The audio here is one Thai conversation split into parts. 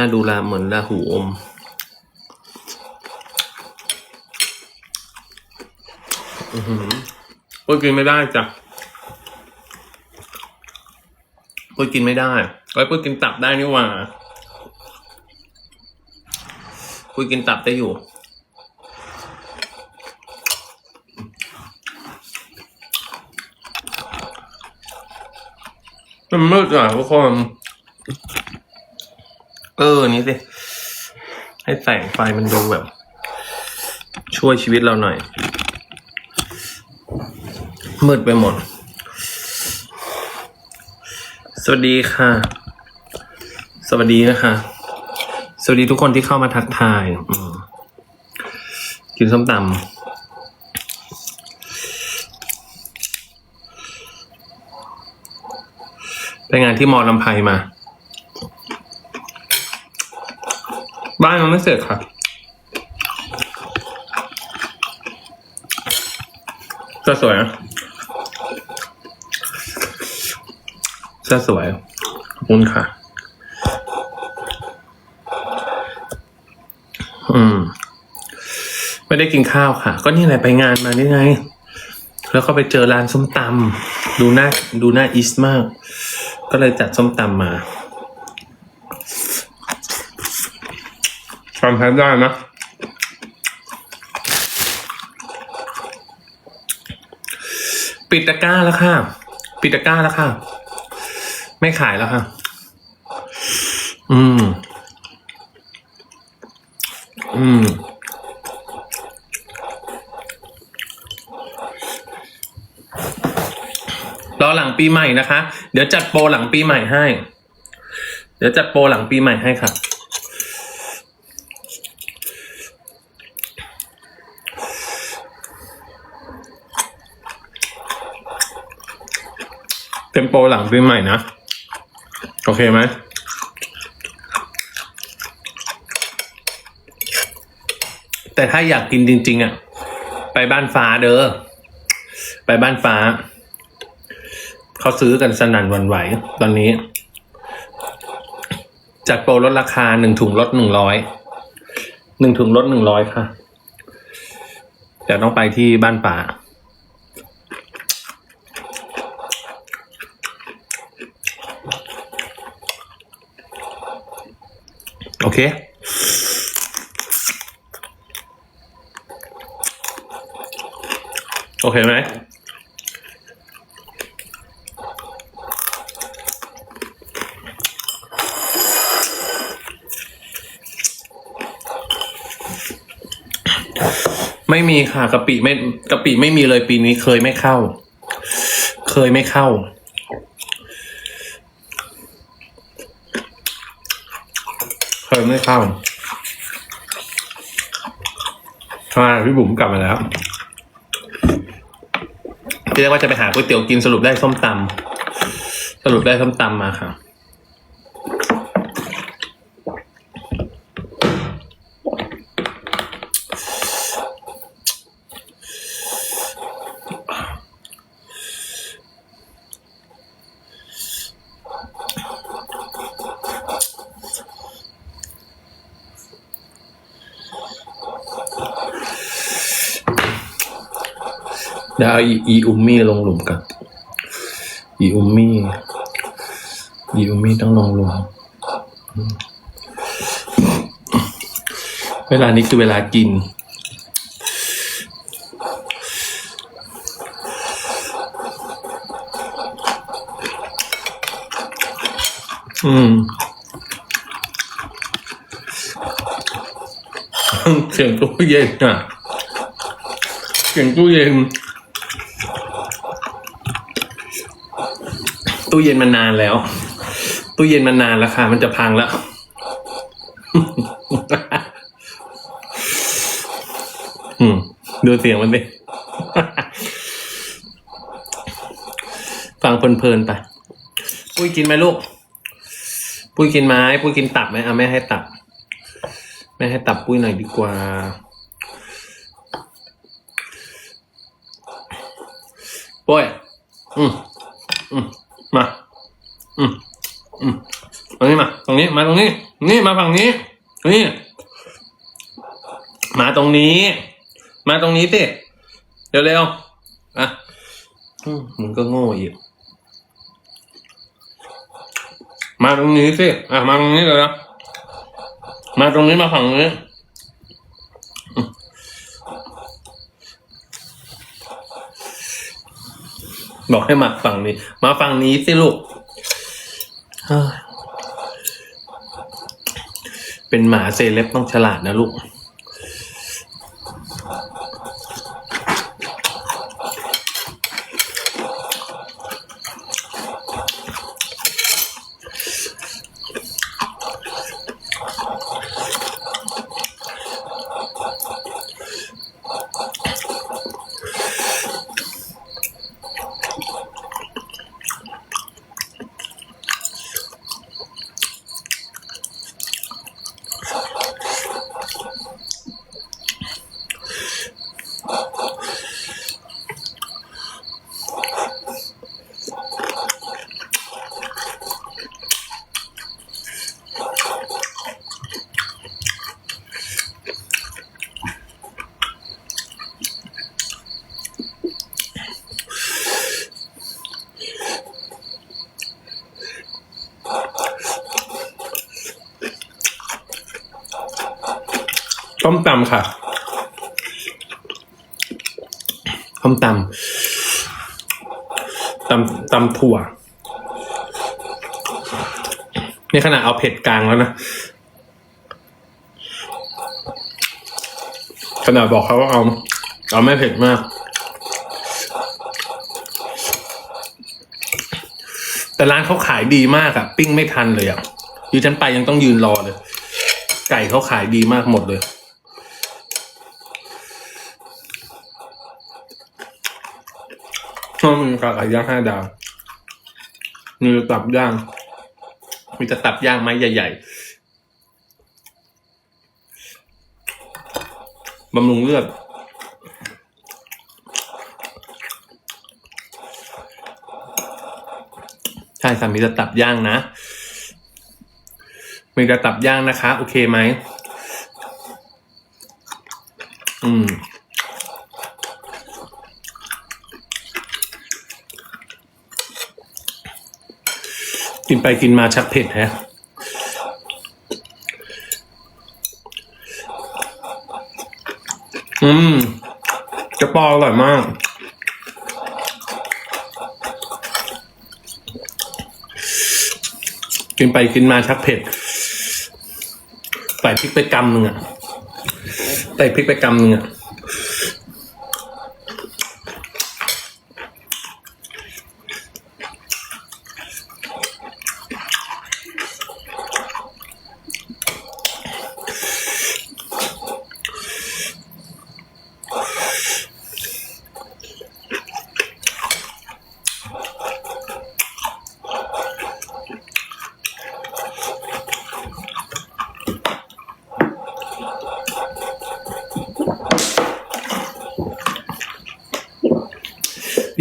น่าดูแลเหมือนลาหูอม อือหือปุ้ยกินไม่ได้จ้ะปุ้ยกินไม่ได้ไว้ปุ้ยกินตับได้นี่หว่าปุ้ยกินตับได้อยู่มันมืดอะทุกคน เออนี่สิ ให้แสงไฟมันดูแบบ ช่วยชีวิตเราหน่อย มืดไปหมด สวัสดีค่ะ สวัสดีนะคะ สวัสดีทุกคนที่เข้ามาทักทาย กินส้มตำไปงานที่มอลำไพมา บ้านมันไม่เสร็จครับจะสวยนะจะสวยขอบคุณค่ะ อืม ไม่ได้กินข้าวค่ะ ก็นี่แหละไปงานมานี่ไง แล้วก็ไปเจอร้านส้มตำดูหน้าดูหน้าอีสมาก ก็เลยจัดส้มตำมา ทำแพ้ได้นะปิดตะกร้าแล้วค่ะ ปิดตะกร้าแล้วค่ะ ไม่ขายแล้วค่ะ อืม อืม รอหลังปีใหม่นะคะ เดี๋ยวจัดโปรหลังปีใหม่ให้ เดี๋ยวจัดโปรหลังปีใหม่ให้ค่ะ โปรหลังปีใหม่นะ โอเคไหมแต่ถ้าอยากกินจริง ๆอะไปบ้านฟ้าเด้อไปบ้านฟ้า เขาซื้อกันสนั่นวันไหว ตอนนี้ จัดโปรลดราคาหนึ่งถุงลดหนึ่งร้อยหนึ่งถุงลดหนึ่งร้อยค่ะเดี๋ยวต้องไปที่บ้านป่า โอเค โอเคไหมไม่มีค่ะกะปิไม่กะปิไม่มีเลยปีนี้เคยไม่เข้า เคยไม่เข้า เคยไม่เข้าใช่พี่บุ๋มกลับมาแล้วที่เรียกว่าจะไปหาก๋วยเตี๋ยวกินสรุปได้ส้มตำสรุปได้ส้มตำมาค่ะ เดี๋ยวเอาอีอุมมี่ลงหลุมกันอีอุมมี่อีอุมมี่ต้องลงหลุมอืมเวลานี้คือเวลากิน อืมเสียงตู้เย็นอะเสียงตู้เย็น ตู้เย็นมันนานแล้ว ตู้เย็นมันนานแล้วค่ะ มันจะพังแล้ว อืม ดูเสียงมันดิฟังเพลินๆไป ปุ้ยกินไหมลูก ปุ้ยกินไหมปุ้ยกินตับไหมเอาแม่ให้ตับ แม่ให้ตับปุ้ยหน่อยดีกว่า ปุ้ย อืมอืม มา อืมอืมมานี่มา ตรงนี้ มาตรงนี้ นี่มาฝั่งนี้ นี่ มาตรงนี้ มาตรงนี้สิเร็วๆอะอืมมึงก็โง่อีกมาตรงนี้สิอะมาตรงนี้เลยนะ มาตรงนี้มาฝั่งนี้ บอกให้มาฝั่งนี้ มาฝั่งนี้สิลูก เป็นหมาเซเลบต้องฉลาดนะลูก ต้มตำค่ะต้มตำตำตำถั่วนี่ขนาดเอาเผ็ดกลางแล้วนะขนาดบอกเขาว่าเอาเอาไม่เผ็ดมาก แต่ร้านเขาขายดีมากอะปิ้งไม่ทันเลยอะดิฉันไปยังต้องยืนรอเลย ไก่เขาขายดีมากหมดเลย ก็มีกาไก่ย่างห้าดาวมีตับย่างมีแต่ตับย่างไม้ใหญ่ๆบำรุงเลือดใช่ค่ะมีแต่ตับย่างนะมีแต่ตับย่างนะคะ โอเคไหม อืม กิ นไปกินมาชักเผ็ดแฮะอืมกระปออร่อยมาก กินไปกินมาชักเผ็ดใส่พริกไปกำหนึ่งอะใส่พริกไปกำหนึ่งอะ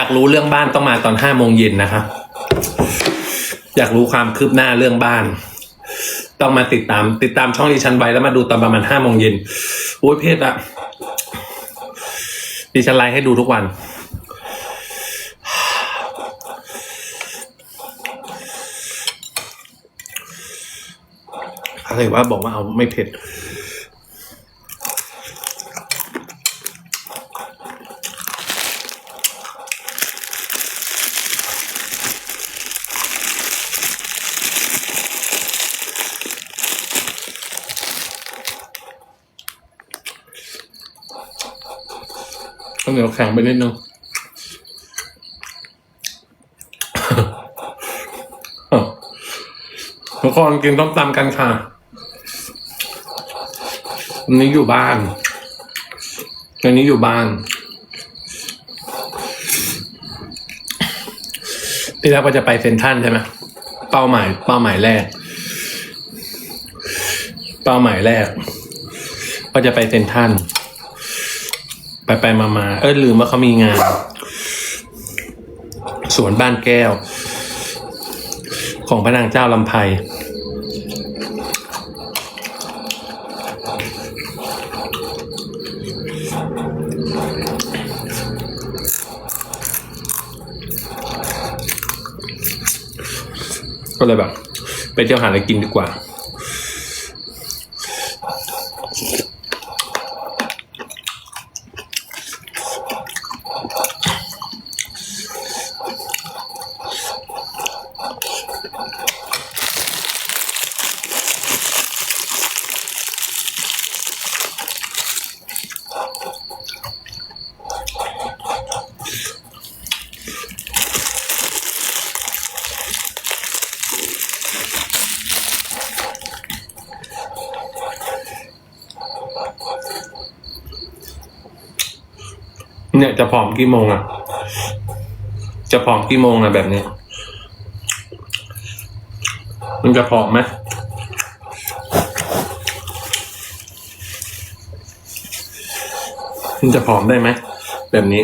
อยากรู้เรื่องบ้านต้องมาตอนห้าโมงเย็นนะคะ อยากรู้ความคืบหน้าเรื่องบ้าน ต้องมาติดตาม ติดตามช่องดิฉันไว้แล้วมาดูตอนประมาณห้าโมงเย็นโอ้ยเพศอะดิฉันไลฟ์ให้ดูทุกวัน อะไรว่าบอกว่าเอาไม่เผ็ด ข้าวเหนียว แข็งไปนิดนึงทุกคนกินต้มตำกันค่ะวันนี้อยู่บ้านวันนี้อยู่บ้านที่แรกว่าจะไปเซ็นทรัลใช่ไหมเป้าหมาย เป้าหมายแรก เป้าหมายแรก ก็จะไปเซ็นทรัล ไปไปมามาเออลืมว่าเขามีงาน สวนบ้านแก้ว ของพระนางเจ้าลำไพก็เลยแบบ ไปเที่ยวหาอะไรกินดีกว่า เนี่ยจะผอมกี่โมงอะจะผอมกี่โมงอะแบบนี้ มันจะผอมไหมมันจะผอมได้ไหมแบบนี้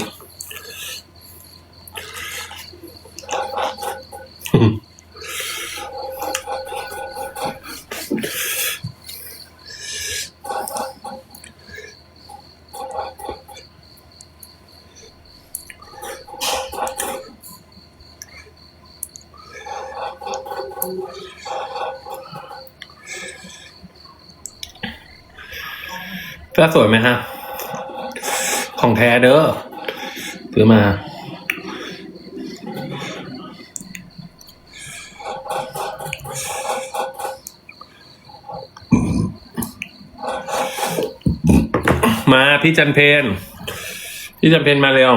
เสื้อสวยไหมฮะ ของแท้เด้อซื้อมา มาพี่จันเพนพี่จันเพนมาเร็ว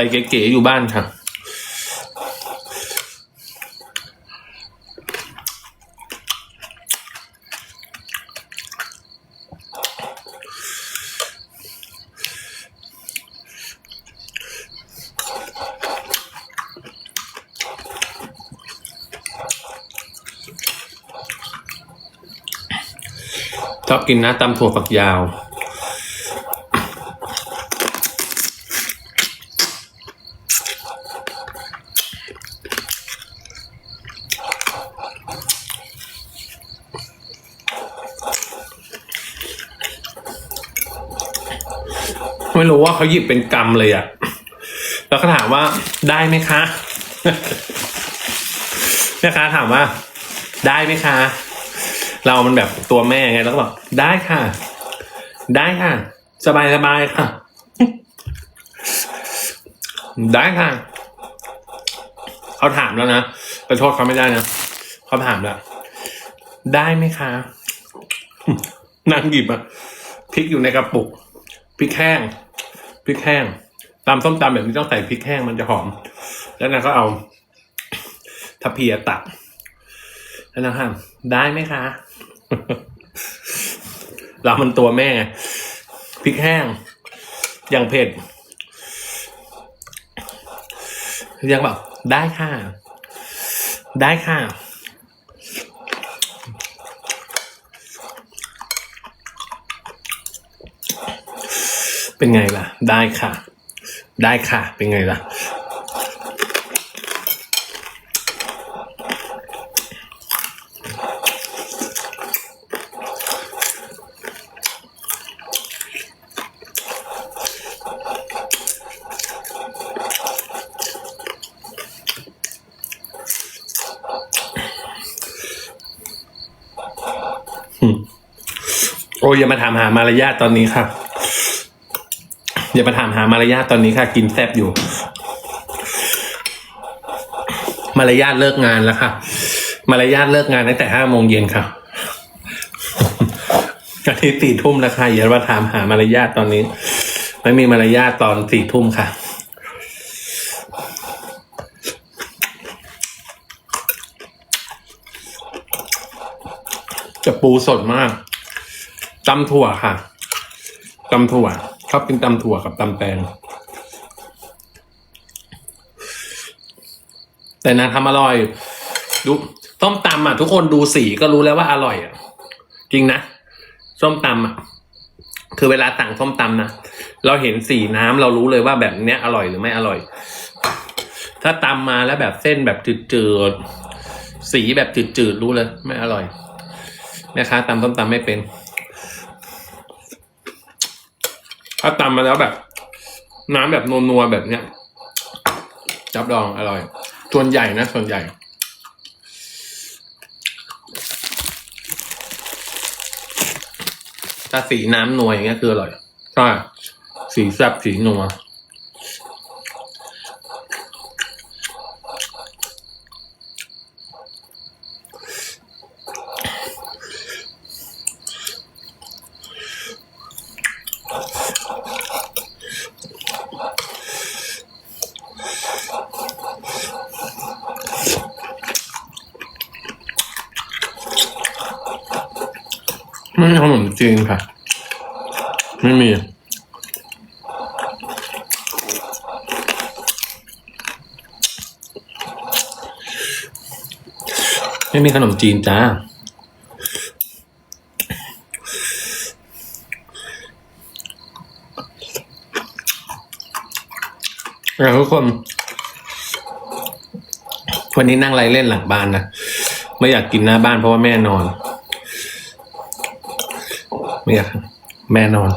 ใส่เก๋ๆอยู่บ้านค่ะ ชอบกินนะตำถั่วฝักยาว รู้ว่าเขาหยิบเป็นกรรมเลยอะแล้วก็ถามว่าได้ไหมคะแม่ค้าถามว่า ได้ไหมคะ เรามันแบบตัวแม่ไงแล้วก็บอกได้ค่ะ ได้ค่ะ สบายสบายค่ะ ได้ค่ะ เขาถามแล้วนะแต่โทษเขาไม่ได้นะเขาถามแล้วได้ไหมคะนั่งหยิบอะพริกอยู่ในกระปุก พริกแห้งพริกแห้งตำส้มตำแบบนี้ต้องใส่พริกแห้งมันจะหอม แล้วนางก็เอาทัพเพียตักแล้วนางถามได้ไหมคะเรามันตัวแม่พริกแห้ง อย่างเผ็ดยังแบบได้ค่ะ ได้ค่ะ เป็นไงล่ะ ได้ค่ะ ได้ค่ะ เป็นไงล่ะ โอ้ยอย่ามาถามหามารยาทตอนนี้ค่ะ อย่ามาถามหามารยาทตอนนี้ค่ะ กินแซบอยู่ มารยาทเลิกงานแล้วค่ะ มารยาทเลิกงานตั้งแต่ห้าโมงเย็นค่ะอันนี้สี่ทุ่มแล้วค่ะอย่ามาถามหามารยาทตอนนี้ ไม่มีมารยาทตอนสี่ทุ่มค่ะจะปูสดมากตำถั่วค่ะตำถั่ว ชอบกินตำถั่วกับตำแตง แต่นาทำอร่อย ดูต้มตำอะ ทุกคนดูสีก็รู้แล้วว่าอร่อยอะ จริงนะส้มตำอะ คือเวลาสั่งส้มตำนะเราเห็นสีน้ำเรารู้เลยว่าแบบเนี้ยอร่อยหรือไม่อร่อย ถ้าตำมาแล้วแบบเส้นแบบจืดๆสีแบบจืดๆรู้เลย ไม่อร่อยแม่ค้าตำต้มตำไม่เป็น ถ้าตำมาแล้วแบบ น้ำแบบนัวๆแบบเนี้ยจับรองอร่อย ส่วนใหญ่นะ ส่วนใหญ่ ถ้าสีน้ำนัวอย่างเงี้ยคืออร่อยใช่สีแซ่บสีนัว ไม่มีขนมจีนค่ะ ไม่มี ไม่มีขนมจีนจ้าแล้วทุกคน วันนี้นั่งไรเล่นหลังบ้านนะ ไม่อยากกินหน้าบ้านเพราะว่าแม่นอน ไม่ยแม่นอน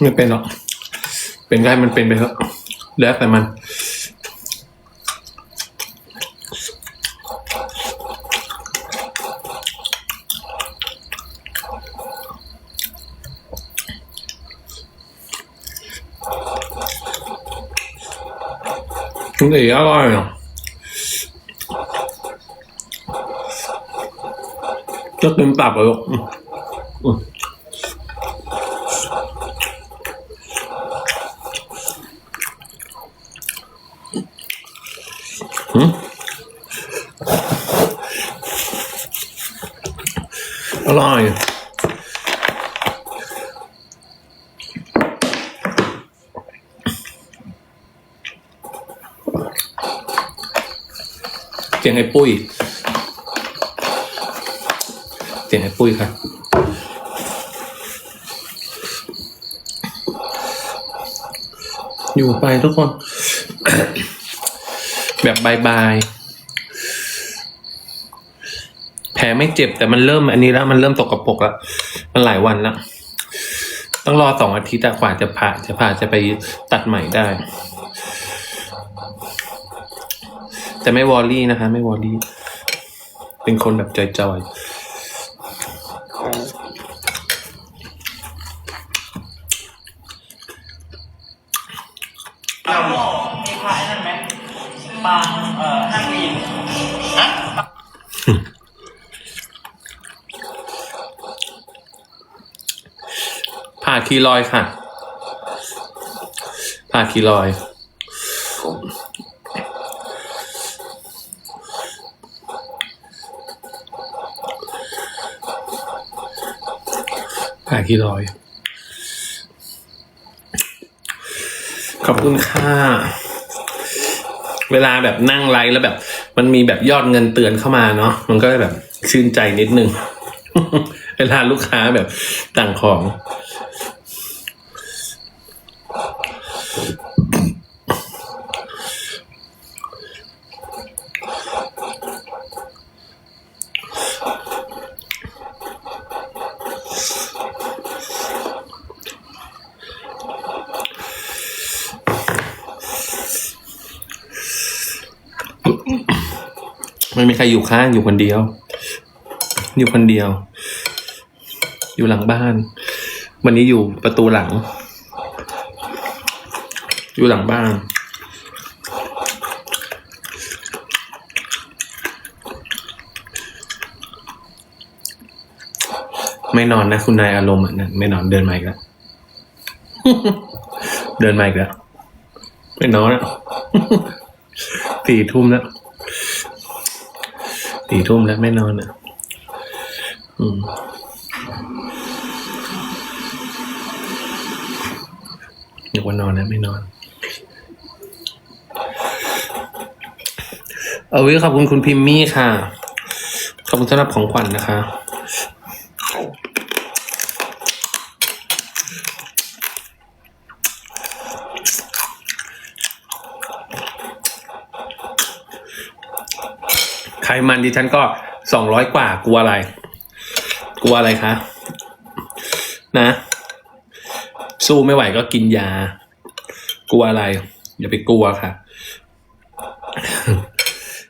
ไม่เป็นหรอก เป็นก็ให้มันเป็นไปเถอะแล้วแต่มัน근데 ก็เต็มปากเลยลูกอร่อยเจีงไอ้ปุ้ย ตีให้ปุ้ยครับอยู่ไปทุกคน แบบบายบายแผลไม่เจ็บแต่มันเริ่มอันนี้แล้ว มันเริ่มตกกระปกแล้วมันหลายวันแล้วต้องรอสองอาทิตย์อะกว่าจะผ่าจะผ่าจะไปตัดใหม่ได้ แต่ไม่วอรี่นะคะ ไม่วอรี่เป็นคนแบบจอยๆ คีรอยค่ะ ผ่าคีรอยด์ผ่าคีรอย ขอบคุณค่ะเวลาแบบนั่งไลฟ์แล้วแบบ มันมีแบบยอดเงินเตือนเข้ามาเนาะมันก็แบบชื่นใจนิดนึง เวลาลูกค้าแบบต่างของ ไม่มีใครอยู่ข้างอยู่คนเดียว อยู่คนเดียว อยู่หลังบ้าน วันนี้อยู่ประตูหลัง อยู่หลังบ้านไม่นอนนะคุณนายอารมณ์อะนั่นไม่นอนเดินมาอีกแล้วเดินมาอีกแล้วไม่นอนอะสี่ทุ่มแล้ว สี่ทุ่มแล้วไม่นอนอะ อืมอยากว่านอนแล้วไม่นอน เอาวิขอบคุณคุณพิมมี่ค่ะ ขอบคุณสำหรับของขวัญนะคะ ไขมันดิฉันก็สองร้อยกว่ากลัวอะไร กลัวอะไรคะนะ สู้ไม่ไหวก็กินยา กลัวอะไร อย่าไปกลัวค่ะ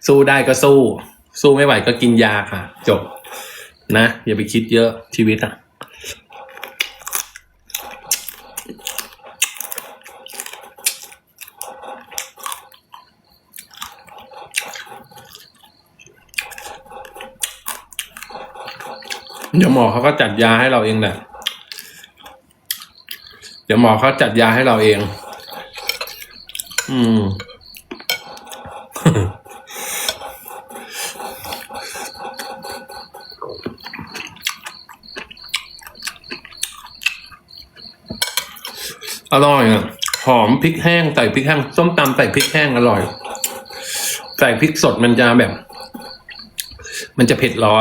สู้ได้ก็สู้ สู้ไม่ไหวก็กินยาค่ะ จบ นะ อย่าไปคิดเยอะชีวิตอะ เดี๋ยวหมอเขาก็จัดยาให้เราเองแหละเดี๋ยวหมอเขาจัดยาให้เราเอง อืม อร่อยอะ หอมพริกแห้งใส่พริกแห้งส้มตำใส่พริกแห้งอร่อย ใส่พริกสดมันจะแบบ มันจะเผ็ดร้อน